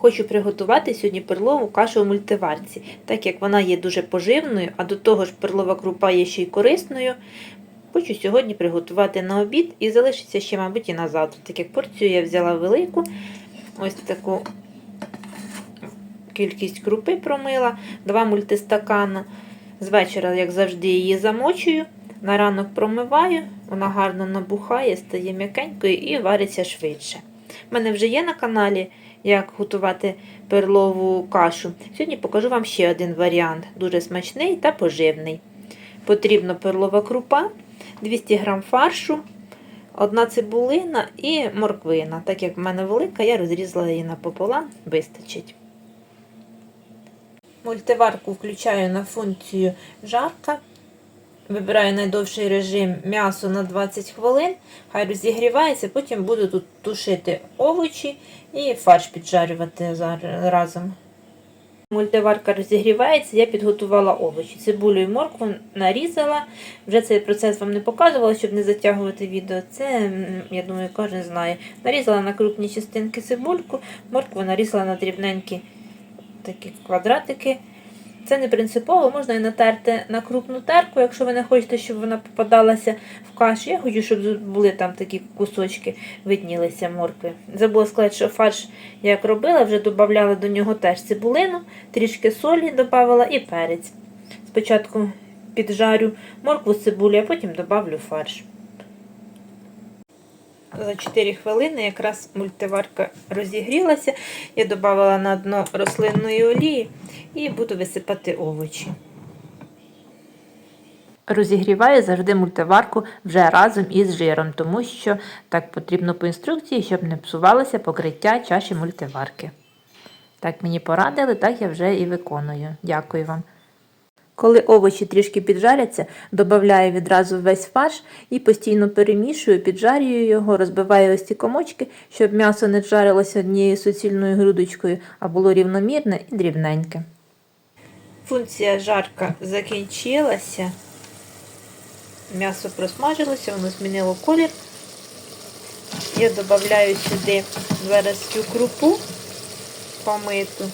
Хочу приготувати сьогодні перлову кашу у мультиварці, так як вона є дуже поживною, а до того ж перлова крупа є ще й корисною. Хочу сьогодні приготувати на обід і залишиться ще, мабуть, і на завтра, так як порцію я взяла велику. Ось таку кількість крупи промила, два мультистакана. З вечора, як завжди, її замочую. На ранок промиваю, вона гарно набухає, стає м'якенькою і вариться швидше. У мене вже є на каналі, як готувати перлову кашу. Сьогодні покажу вам ще один варіант, дуже смачний та поживний. Потрібна перлова крупа, 200 г фаршу, одна цибулина і морквина. Так як в мене велика, я розрізала її напополам, вистачить. Мультиварку включаю на функцію жарка. Вибираю найдовший режим м'ясо на 20 хвилин, хай розігрівається, потім буду тут тушити овочі і фарш піджарювати разом. Мультиварка розігрівається, я підготувала овочі. Цибулю і моркву нарізала. Вже цей процес вам не показувала, щоб не затягувати відео. Це, я думаю, кожен знає. Нарізала на крупні частинки цибульку, моркву нарізала на дрібненькі такі квадратики. Це не принципово, можна і натерти на крупну терку, якщо ви не хочете, щоб вона попадалася в кашу. Я хочу, щоб були там такі кусочки, виднілися моркви. Забула сказати, що фарш, як робила, вже додавала до нього теж цибулину, трішки солі додавала і перець. Спочатку піджарю моркву цибулю, а потім додавлю фарш. За 4 хвилини якраз мультиварка розігрілася. Я додала на дно рослинної олії і буду висипати овочі. Розігріваю завжди мультиварку вже разом із жиром, тому що так потрібно по інструкції, щоб не псувалося покриття чаші мультиварки. Так мені порадили, так я вже і виконую. Дякую вам. Коли овочі трішки піджаряться, додаю відразу весь фарш і постійно перемішую, піджарюю його, розбиваю ось ці комочки, щоб м'ясо не жарилося однією суцільною грудочкою, а було рівномірне і дрібненьке. Функція жарка закінчилася. М'ясо просмажилося, воно змінило колір. Я додаю сюди зараз крупу помиту.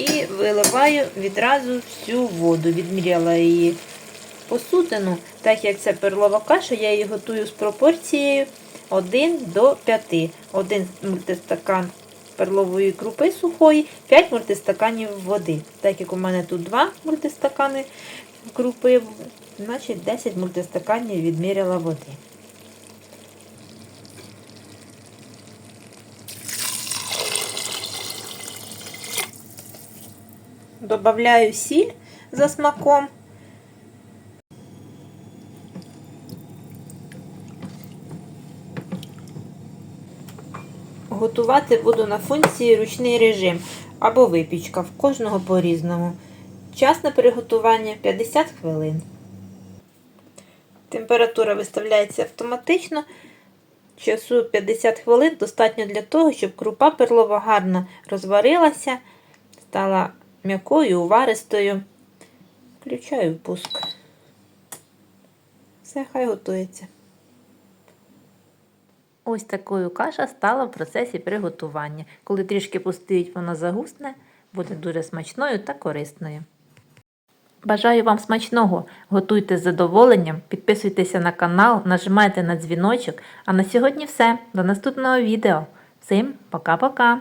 І виливаю відразу всю воду. Відміряла її посудину. Так як це перлова каша, я її готую з пропорцією 1 до 5. Один мультистакан перлової крупи сухої, 5 мультистаканів води. Так як у мене тут 2 мультистакани крупи, значить 10 мультистаканів відміряла води. Добавляю сіль за смаком. Готувати буду на функції ручний режим або випічка, в кожного по-різному. Час на приготування 50 хвилин. Температура виставляється автоматично. Часу 50 хвилин достатньо для того, щоб крупа перлова гарно розварилася, стала м'якою, уваристою. Включаю пуск. Все, хай готується. Ось такою каша стала в процесі приготування. Коли трішки пустують, вона загусне, буде дуже смачною та корисною. Бажаю вам смачного! Готуйте з задоволенням, підписуйтеся на канал, нажимайте на дзвіночок. А на сьогодні все. До наступного відео. Всім пока-пока!